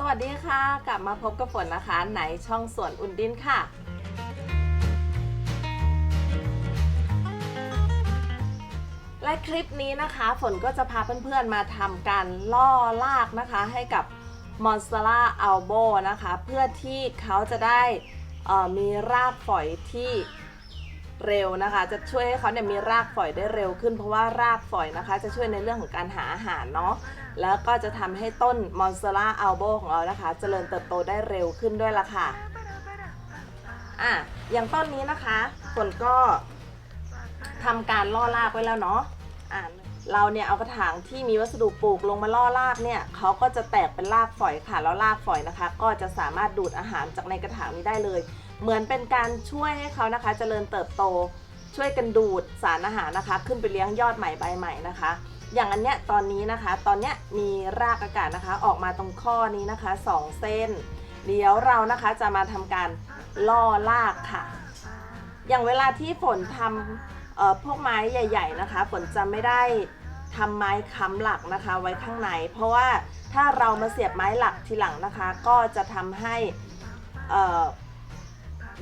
สวัสดีค่ะ กลับมาพบกับฝนนะคะในช่องสวนอุ่นดินค่ะ และคลิปนี้นะคะ ฝนก็จะพาเพื่อนๆมาทำการล่อลากนะคะ ให้กับมอนสเตล่าอัลโบนะคะ เพื่อที่เขาจะได้มีรากฝอยที่ เร็วนะคะ จะช่วยให้เขาเนี่ยมีรากฝอยได้เร็วขึ้น เพราะว่ารากฝอยนะคะ จะช่วยในเรื่องของการหาอาหารเนาะแล้วก็จะทำให้ต้นมอนสเตล่าอัลโบของเรานะคะเจริญเติบโตได้เร็วขึ้นด้วยล่ะค่ะอะอย่างต้นนี้นะคะฝนก็ทำการล่อรากไว้แล้วเนาะอะเราเนี่ยเอากระถางที่มีวัสดุปลูกลงมาล่อรากเนี่ยเขาก็จะแตกเป็นรากฝอยค่ะแล้วรากฝอยนะคะ ก็จะสามารถดูดอาหารจากในกระถางนี้ได้เลย เหมือนเป็นการช่วยให้เขานะคะเจริญเติบโต ช่วยกันดูดสารอาหารนะคะ ขึ้นไปเลี้ยงยอดใหม่ใบใหม่นะคะ อย่างอันเนี้ยตอนนี้นะคะ ตอนเนี้ยมีรากอากาศนะคะ ออกมาตรงข้อนี้นะคะ 2 เส้น เดี๋ยวเรานะคะจะมาทำการล่อรากค่ะ อย่างเวลาที่ฝนทำเอ่อพวกไม้ใหญ่ ๆนะคะ ฝนจะไม่ได้ทำไม้ค้ำหลักนะคะไว้ข้างใน เพราะว่าถ้าเรามาเสียบไม้หลักทีหลังนะคะ ก็จะทำให้เอ่อ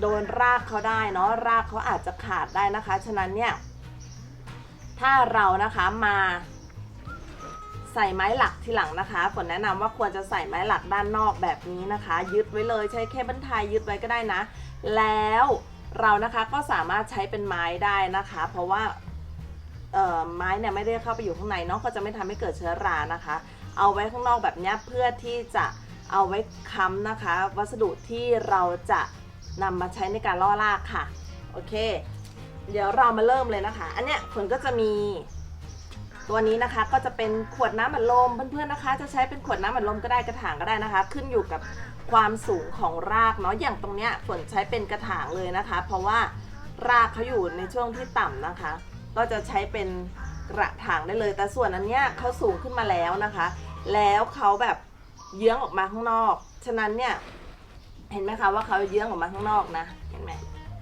โดนรากเขาได้เนาะรากเขาอาจจะขาดได้นะคะ ฉะนั้นเนี่ย ถ้าเรานะคะมาใส่ไม้หลักทีหลังนะคะฝนแนะนำว่าควรจะใส่ไม้หลักด้านนอกแบบนี้นะคะ ยึดไว้เลยใช้เคเบิลไทยยึดไว้ก็ได้นะ แล้วเรานะคะก็สามารถใช้เป็นไม้ได้นะคะ เพราะว่าไม้เนี่ยไม่ได้เข้าไปอยู่ข้างในเนาะก็จะไม่ทำให้เกิดเชื้อรานะคะ เอาไว้ข้างนอกแบบนี้เพื่อที่จะเอาไว้ค้ำนะคะ วัสดุที่เราจะ นำมาใช้ในการล่อรากค่ะ โอเค เดี๋ยวเรามาเริ่มเลยนะคะ อันเนี้ยฝนก็จะมีตัวนี้นะคะก็จะเป็นขวดน้ำอัดลมเพื่อนๆนะคะ จะใช้เป็นขวดน้ำอัดลมก็ได้กระถางก็ได้นะคะ ขึ้นอยู่กับความสูงของรากเนาะอย่างตรงเนี้ยฝนใช้เป็นกระถางเลยนะคะ เพราะว่ารากเขาอยู่ในช่วงที่ต่ำนะคะ ก็จะใช้เป็นกระถางได้เลย แต่ส่วนอันเนี้ยเขาสูงขึ้นมาแล้วนะคะ แล้วเขาแบบเยื้องออกมาข้างนอก ฉะนั้นเนี่ย เห็นไหมคะว่าเขาเยื้องออกมาข้างนอกนะ เห็นไหม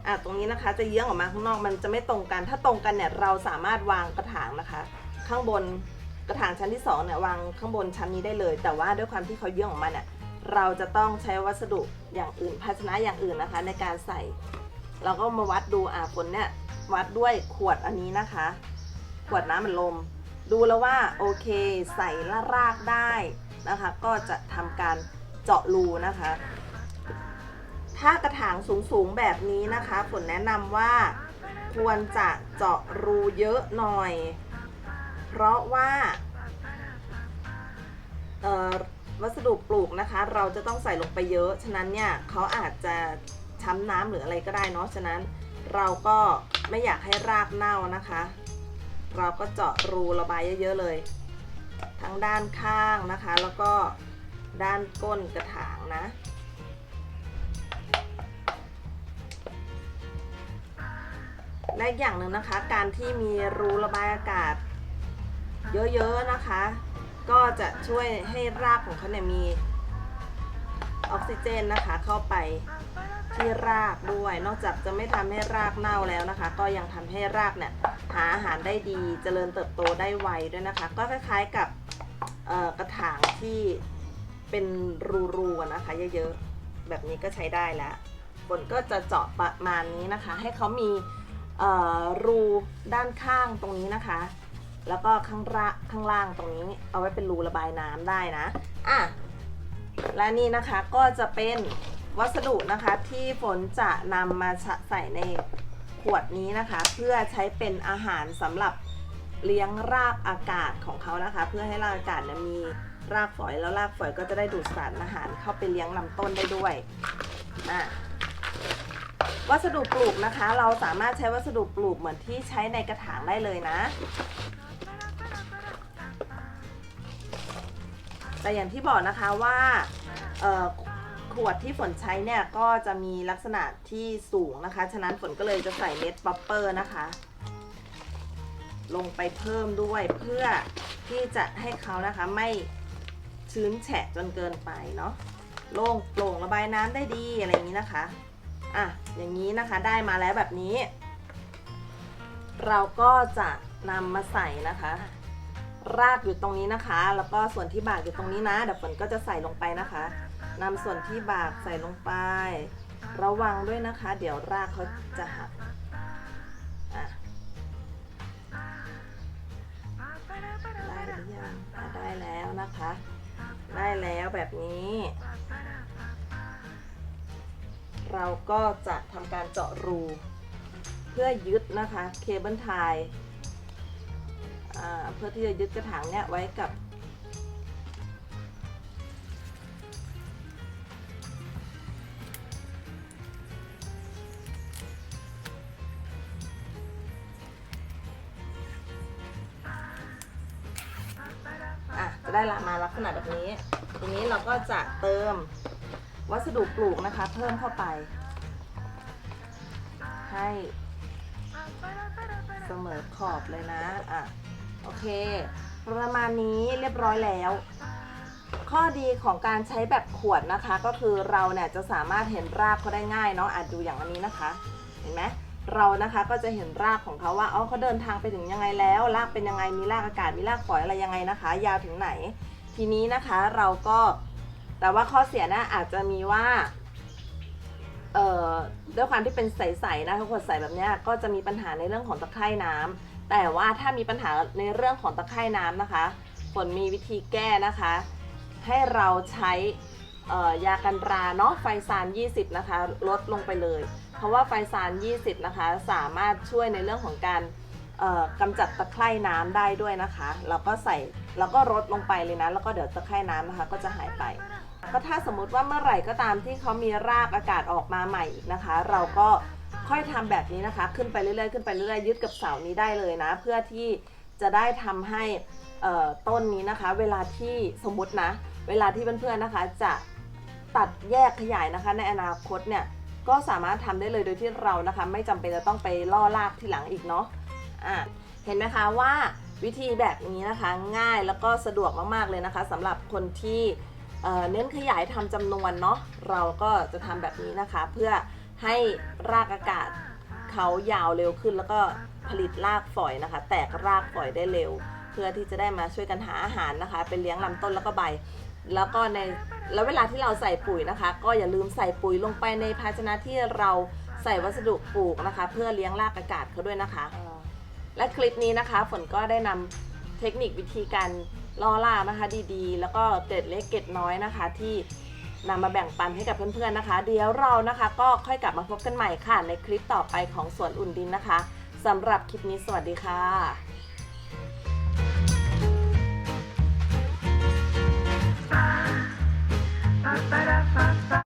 อะตรงนี้นะคะจะเยื้องออกมาข้างนอกมันจะไม่ตรงกัน ถ้าตรงกันเนี่ยเราสามารถวางกระถางนะคะ ข้างบนกระถางชั้นที่สองเนี่ยวางข้างบนชั้นนี้ได้เลย แต่ว่าด้วยความที่เขาเยื้องออกมาเนี่ยเราจะต้องใช้วัสดุอย่างอื่น ภาชนะอย่างอื่นนะคะ ในการใส่ เราก็มาวัดดูอะฝนเนี่ยวัดด้วยขวดอันนี้นะคะ ขวดน้ำมันลม ดูแล้วว่าโอเคใส่ละรากได้นะคะ ก็จะทำการเจาะรูนะคะ ถ้ากระถางสูงๆแบบนี้นะคะฝนแนะนำว่าควรจะเจาะรูเยอะหน่อย เพราะว่าวัสดุปลูกนะคะ เราจะต้องใส่ลงไปเยอะ ฉะนั้นเนี่ยเขาอาจจะช้ำน้ำหรืออะไรก็ได้เนาะฉะนั้นเราก็ไม่อยากให้รากเน่านะคะ เราก็เจาะรูระบายเยอะๆเลย ทั้งด้านข้างนะคะ แล้วก็ด้านก้นกระถางนะ และอีกอย่างหนึ่งนะคะ การที่มีรูระบายอากาศ เยอะๆนะคะ ก็จะช่วยให้รากของเขาเนี่ยมีออกซิเจนนะคะ เข้าไปที่รากด้วย นอกจากจะไม่ทำให้รากเน่าแล้วนะคะ ก็ยังทำให้รากเนี่ยหาอาหารได้ดีเจริญเติบโตได้ไวด้วยนะคะ ก็คล้ายๆกับกระถางที่เป็นรูๆนะคะ เยอะๆแบบนี้ก็ใช้ได้แล้วฝนก็จะเจาะประมาณนี้นะคะ ให้เขามี รูด้านข้างตรงนี้นะคะ แล้วก็ข้างละข้างล่างตรงนี้เอาไว้เป็นรูระบายน้ำได้นะอะและนี่นะคะก็จะเป็นวัสดุนะคะที่ฝนจะนำมาใส่ในขวดนี้นะคะ เพื่อใช้เป็นอาหารสำหรับเลี้ยงรากอากาศของเขานะคะ เพื่อให้รากอากาศเนี่ยมีรากฝอยแล้วรากฝอยก็จะได้ดูดสารอาหารเข้าไปเลี้ยงลำต้นได้ด้วยอะ วัสดุปลูกนะคะ เราสามารถใช้วัสดุปลูกเหมือนที่ใช้ในกระถางได้เลยนะ แต่อย่างที่บอกนะคะว่าขวดที่ฝนใช้เนี่ยก็จะมีลักษณะที่สูงนะคะ ฉะนั้นฝนก็เลยจะใส่เม็ดป๊อปเปอร์นะคะ ลงไปเพิ่มด้วยเพื่อที่จะให้เขานะคะไม่ชื้นแฉะจนเกินไปเนาะโล่งโปร่งระบายน้ำได้ดีอะไรอย่างนี้นะคะ อะอย่างนี้นะคะได้มาแล้วแบบนี้ เราก็จะนำมาใส่นะคะ รากอยู่ตรงนี้นะคะ แล้วก็ส่วนที่บากอยู่ตรงนี้นะเดี๋ยวฝนก็จะใส่ลงไปนะคะนำส่วนที่บากใส่ลงไป ระวังด้วยนะคะ เดี๋ยวรากเขาจะหักได้หรือยังได้แล้วนะคะ ได้แล้วแบบนี้ เราก็จะทำการเจาะรู เพื่อยึดนะคะเคเบิลไทยเพื่อที่จะยึดกระถางเนี่ยไว้กับจะได้ละมาลักษณะแบบนี้ ทีนี้เราก็จะเติม วัสดุปลูกนะคะ เพิ่มเข้าไป ให้เสมอขอบเลยนะ อะ โอเค ประมาณนี้เรียบร้อยแล้ว ข้อดีของการใช้แบบขวดนะคะ ก็คือเราเนี่ยจะสามารถเห็นรากเขาได้ง่ายเนาะอาจดูอย่างอันนี้นะคะ เห็นไหมเรานะคะก็จะเห็นรากของเขาว่าอ๋อเขาเดินทางไปถึงยังไงแล้ว รากเป็นยังไง มีรากอากาศ มีรากฝอยอะไรยังไงนะคะ ยาวถึงไหน ทีนี้นะคะเราก็ แต่ว่าข้อเสียนะอาจจะมีว่าเอ่อด้วยความที่เป็นใสๆนะคะขวดใสแบบเนี้ยก็จะมีปัญหาในเรื่องของตะไคร่น้ำแต่ว่าถ้ามีปัญหาในเรื่องของตะไคร่น้ำนะคะฝนมีวิธีแก้นะคะ ให้เราใช้ยากันราเนาะไฟซาน 20 นะคะ ลดลงไปเลย เพราะว่าไฟซาน 20 นะคะ สามารถช่วยในเรื่องของการกำจัดตะไคร่น้ำได้ด้วยนะคะ เราก็ใส่แล้วก็ลดลงไปเลยนะ แล้วก็เดี๋ยวตะไคร่น้ำนะคะ ก็จะหายไป ก็ถ้าสมมติว่าเมื่อไหร่ก็ตามที่เขามีรากอากาศออกมาใหม่อีกนะคะ เราก็ค่อยทำแบบนี้นะคะ ขึ้นไปเรื่อยๆขึ้นไปเรื่อยๆยึดกับเสานี้ได้เลยนะ เพื่อที่จะได้ทำให้ต้นนี้นะคะ เวลาที่สมมตินะ เวลาที่เพื่อนๆนะคะ จะตัดแยกขยายนะคะ ในอนาคตเนี่ยก็สามารถทำได้เลยโดยที่เรานะคะ ไม่จำเป็นจะต้องไปล่อรากที่หลังอีกเนาะอะเห็นไหมคะว่าวิธีแบบนี้นะคะง่ายแล้วก็สะดวกมากๆเลยนะคะสำหรับคนที่ เน้นขยายทำจำนวนเนาะเราก็จะทำแบบนี้นะคะ เพื่อให้รากอากาศเขายาวเร็วขึ้น แล้วก็ผลิตรากฝอยนะคะ แตกรากฝอยได้เร็ว เพื่อที่จะได้มาช่วยกันหาอาหารนะคะ เป็นเลี้ยงลำต้นแล้วก็ใบ แล้วก็ในแล้วเวลาที่เราใส่ปุ๋ยนะคะ ก็อย่าลืมใส่ปุ๋ยลงไปในภาชนะที่เราใส่วัสดุปลูกนะคะ เพื่อเลี้ยงรากอากาศเขาด้วยนะคะ และคลิปนี้นะคะ ฝนก็ได้นำเทคนิควิธีการ ลอล่านะคะดีๆ แล้วก็เกล็ดเล็กเกล็ดน้อยนะคะ ที่นำมาแบ่งปันให้กับเพื่อนๆนะคะ เดี๋ยวเรานะคะก็ค่อยกลับมาพบกันใหม่ค่ะ ในคลิปต่อไปของสวนอุ่นดินนะคะสำหรับคลิปนี้สวัสดีค่ะ